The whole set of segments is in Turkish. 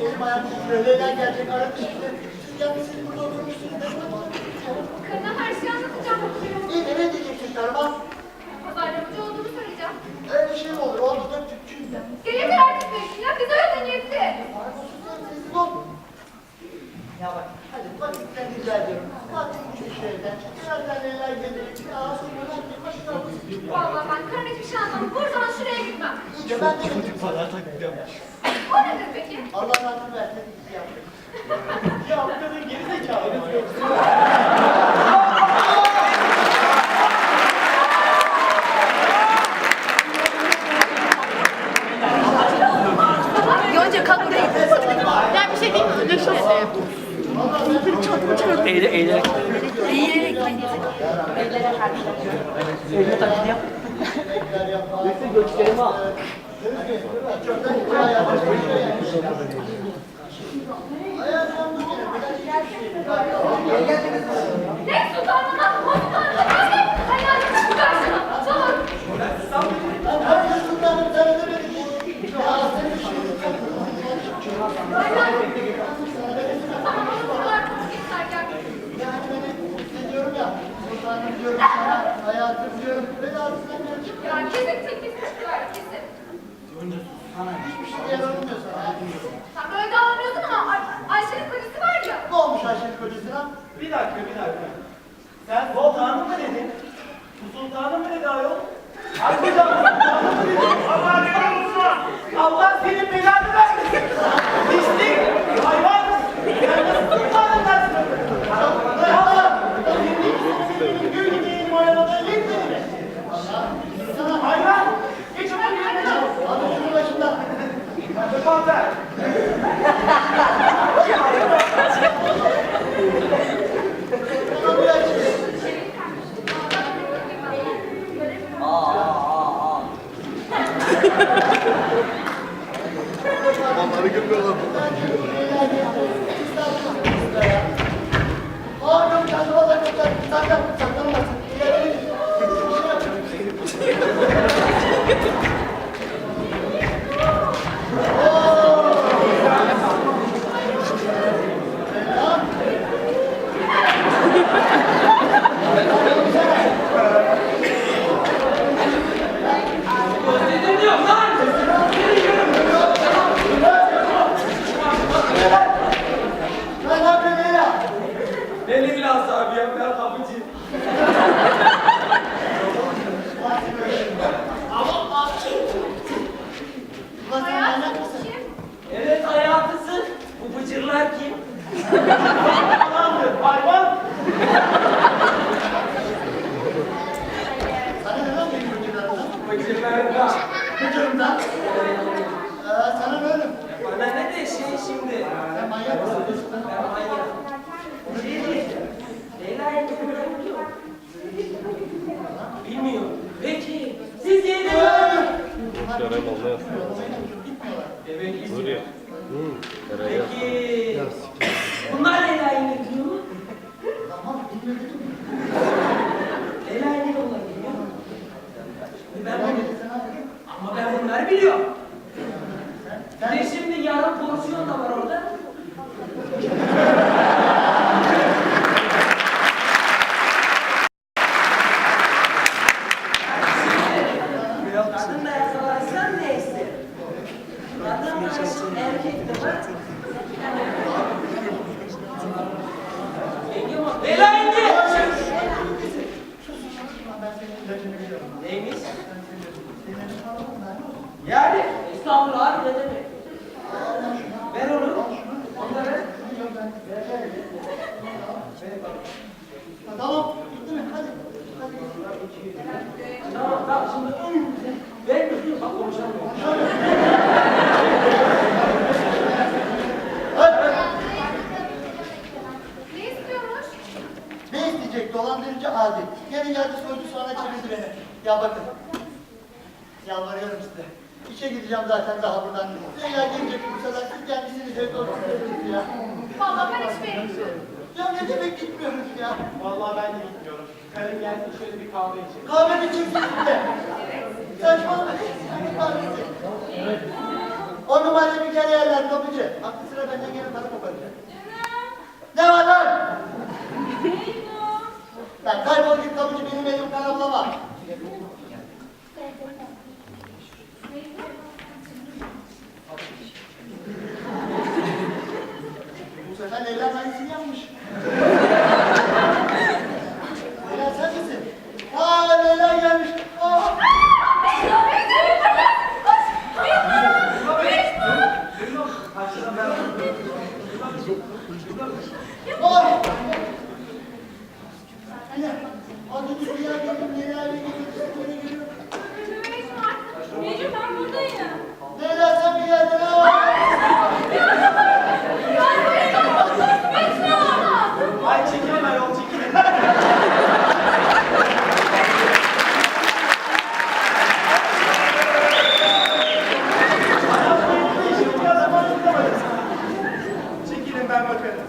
Benim hayatım böyleyden gelecek Arap işte. Ya biz siz burada oturmuşsunuz. Kadına her şeyi anlatacağım. İyi ne diyeceksin Tarma? Pazarlamacı olduğumu söyleyeceğim. Yes. Hayatım diyorum. Ben aslında... Ya kesin kesin çıkıyor kesin. Önce sana geçmiş. Diğer olmuyor sana. Sen böyle davranıyordun ama Ay Ayşe'nin kocası var ya. Ne olmuş Ayşe'nin kocasına? Bir dakika, bir dakika. Sen sultanım mı dedin? Bu sultanım mı dedi ayol? Ay kocanın sultanım mı dedin? Allah belanı Allah senin belanı vermesin. Onları görmüyorlar buradan. Ağabeyim kendime de kaçar. Zaten yok. Bir şimdi yarım porsiyon da var orada. Ya bakın. Yalvarıyorum size. İşe gideceğim zaten daha buradan. Leyla gelecek Bursa'dan. Siz kendisini de doğrusunuz ya. Vallahi ben hiç beğenmiyorum. Ya ne demek gitmiyoruz ya? Vallahi ben de gitmiyorum. Karım gelsin şöyle bir kahve içelim. Kahve mi içeceksin de? Saçmalama. Hani kahvesi. O numara bir kere yerler kapıcı. Aklı sıra benden gene para koparacak. Ne var lan? ben kaybol git kapıcı benim elim karabla. Bu sefer Leyla aynısını yapmış. Leyla sen misin? Aa Leyla gelmiş. Aa. Oy! Anne, adı bir rüya gelip Leyla'yı getirip beni görüyor. Mecnun ben buradayım. Leyla sen mi geldin? Aa! Mecnun! Ay çekilin ayol çekilin. Çekilin ben bakarım.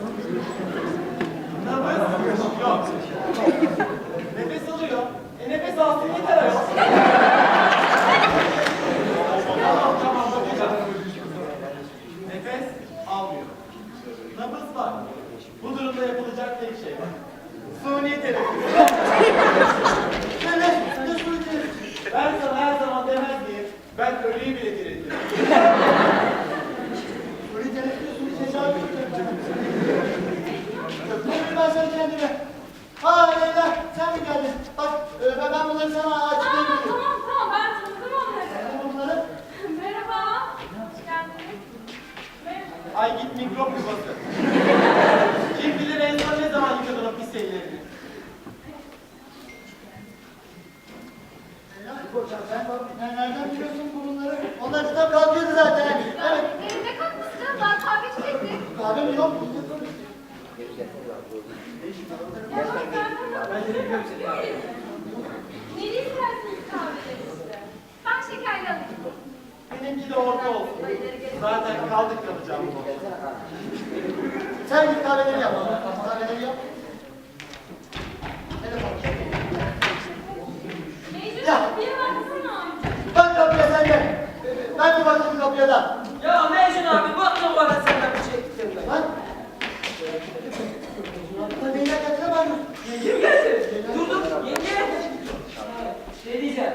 Nabız? Yok. Nefes alıyor. E nefes alsın yeter ayol. Tamam tamam bakacağım. Nefes almıyor. Nabız var. Bu durumda yapılacak tek şey var. Suni teneffüs. Ne ne? Ne söyleyeceğim? Ben sana her zaman demez miyim? Ölüyü bile. Suri teneffüs, suri tecavüz edeceğim. Öptüm ben seni kendime. Aa Leyla sen mi geldin? Bak ben ben bunları sana Aa, açıklayayım. tamam tamam ben tanıdım onları. Bunları? Merhaba. Hoş geldiniz. Merhaba. Ay git mikrop yuvası. Kim bilir en son ne zaman yıkadın o pis ellerini. Leyla, sen nereden biliyorsun bu? Onlar kitap kalkıyordu zaten. Evet. Elimde kalkmışsın canım ben kahve içecektim. Kahve mi yok? Neli istersiniz kahveleri size? Ben şekerli alayım. Benimki de orta olsun. Zaten kaldık yapacağım. Sen git kahveleri yap. Kahveleri yap. Telefon. Mecnun Ya. bir baksana. Bak kapıya sen de. Ben da. Ya Mecnun abi baktın bana senden bir şey istemiyorum. Lan. Lan Leyla getiremem mi? Kim geldi? Dur dur yenge. Şey diyeceğim.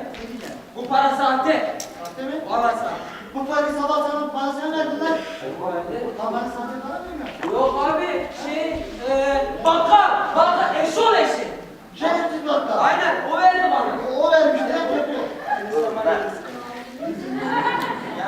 Bu para sahte. Sahte mi? Valla sahte. Bu parayı sabah sana verdiler. Nerede? Lan bana sahte para vermiyor. Yok abi şey e, banka banka eşol eşi. Banka. Aynen o verdi bana. O vermiş ne yapıyor?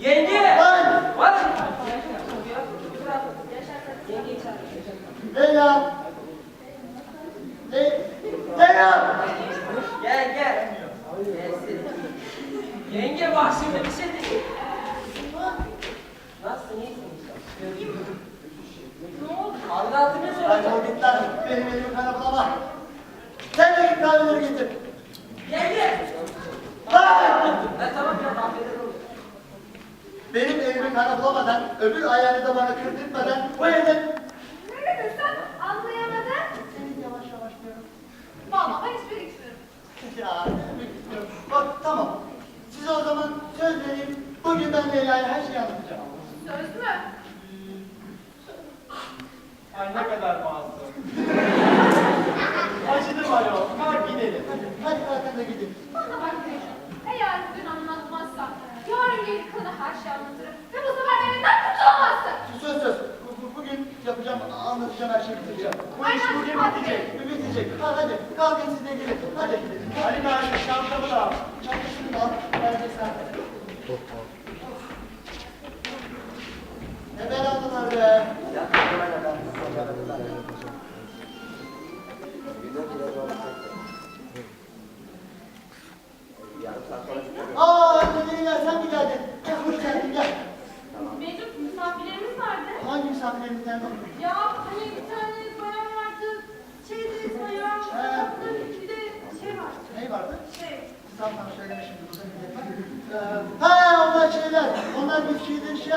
Yenge. Lan! Var. Leyla! Le Leyla! Gel gel. Gelsin. Yenge bak şimdi bir şey diyeyim. Nasılsın iyisin inşallah. Ne oldu? Anlatımı Lan soracağım. o git lan. Benim elimi kana bulama. Sen de git kahveleri getir. Yenge. Lan! Ha tamam ya tahmin ederim. Benim elimi kana bulamadan, öbür ayağını da bana kırdırtmadan bu evden... Ne dedin sen? Anlayamadım. Seni yavaş yavaş diyorum. Vallahi ben hiçbir gitmiyorum. Ya demek istiyorum. Bak tamam. Size o zaman söz vereyim. Bugün ben Leyla'ya her şeyi anlatacağım. Söz mü? Ay ne kadar masum. Acıdım ayol. Kalk gidelim. Hadi kalkın da gidin. Bana bak Mecnun. Eğer bugün anlatmazsan yarın gelir kana her şeyi anlatırım. Ve bu sefer evinden kurtulamazsın. Söz söz. Bu- bu- Bugün yapacağım, anlatacağım her şeyi bitireceğim. Bu iş bugün bitecek. Bu bitecek. Hadi hadi. Kalkın siz de gelin. Hadi. Ali Naci şantamı da al. Çantasını da al. Verecek sen. Ne belalılar be. Aa,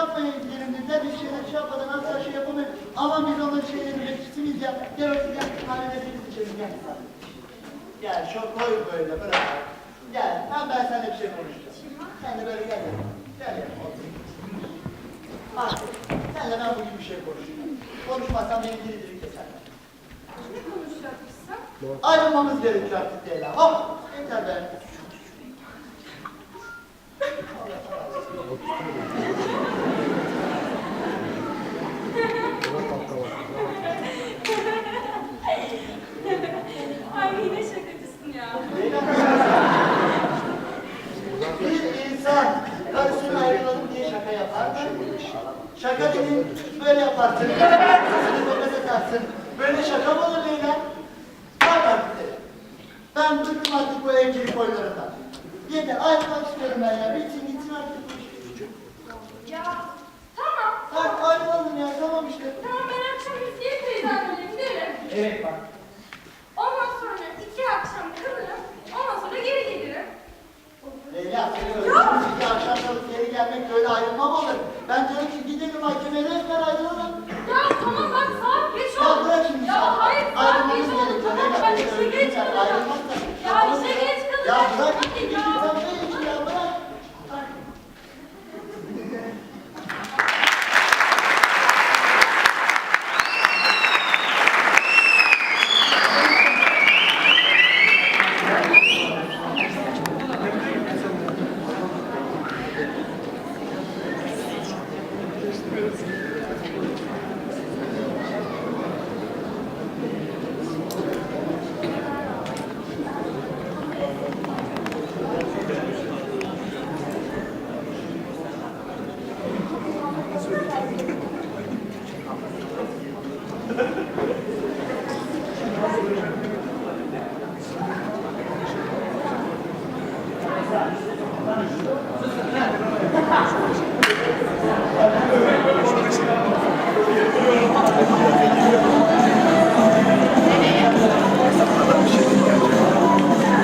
yapmayın dediler. Biz şeyleri şey yapmadan asla şey yapamayız. Ama biz onların şeylerini bekçisiyiz ya. Gel otur gel. Kahvede biz içelim gel. Gel çok koy böyle bırak. Gel. Ben ben seninle bir şey konuşacağım. Sen de böyle gel. ya. Gel otur. Bak. Senle ben bugün bir şey konuşacağım. Konuşmazsam beni diri diri keserler. Ne konuşacakmışsın? Ayrılmamız gerekiyor artık Leyla. Hop. Yeter be. Ay yine şakacısın ya. Bir insan karısına ayrılalım diye şaka yapar mı? Şaka dediğin böyle yaparsın. Sesini tepede atarsın. Böyle şaka mı olur Leyla? Bak artık Leyla. Ben bıktım evcilik oyunlarından. Yeter ayrılmak istiyorum ben ya. Bitsin gitsin artık. Ya tamam. Bak ayrılalım ya tamam işte. Tamam ben akşam Hüsniye teyzemle giderim. Evet bak. Ondan sonra iki akşam kalırım. Ondan sonra geri gelirim. Leyla seni öldürmüş iki akşam kalıp geri gelmek böyle ayrılmam olur. Ben diyorum ki gidelim mahkemeye resmen ayrılalım. Ya tamam bak saat geç Ya oldu. bırak şimdi Ya sen. hayır saat Ayrılmamız geç oldu. gerekiyor. Tamam Leyla, ben beni işe geç öldürürsen kalacağım. ayrılmazsan. Ya işe geç kalacağım. Ya